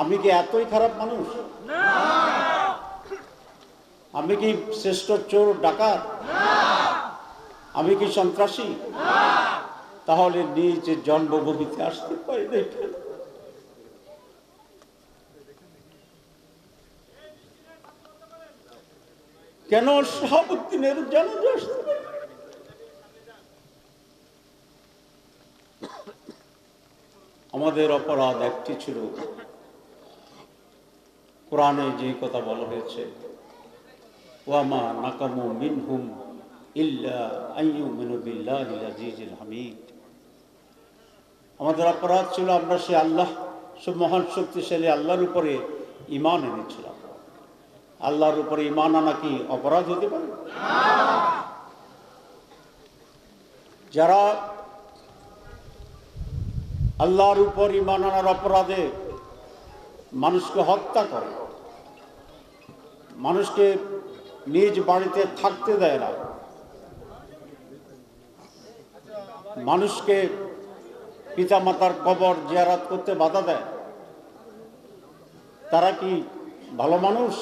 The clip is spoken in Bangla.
আমি কি এতই খারাপ মানুষ? আমি কি শ্রেষ্ঠ চোর ডাকাত? আমি কি সন্ত্রাসী? তাহলে নিজ জন্মভূমিতে আসতে পারি না কেন? জানাজা আসতে পারি আমাদের অপরাধ একটি ছিল কোরআনে যে কথা বলা হয়েছে, ওয়ামা নাকামু মিনহুম হামিদ। আমাদের অপরাধ ছিল আমরা সে আল্লাহ, সে মহান শক্তিশালী আল্লাহর উপরে ইমান এনেছিলাম। আল্লাহর উপরে ইমান আনা কি অপরাধ হতে পারে? যারা আল্লাহর উপর ইমান আনার অপরাধে মানুষকে হত্যা করে। মানুষকে নিজ বাড়িতে থাকতে দেয় না। মানুষকে পিতামাতার কবর জিয়ারাত করতে বাধা দেয়। তারা কি ভালো মানুষ?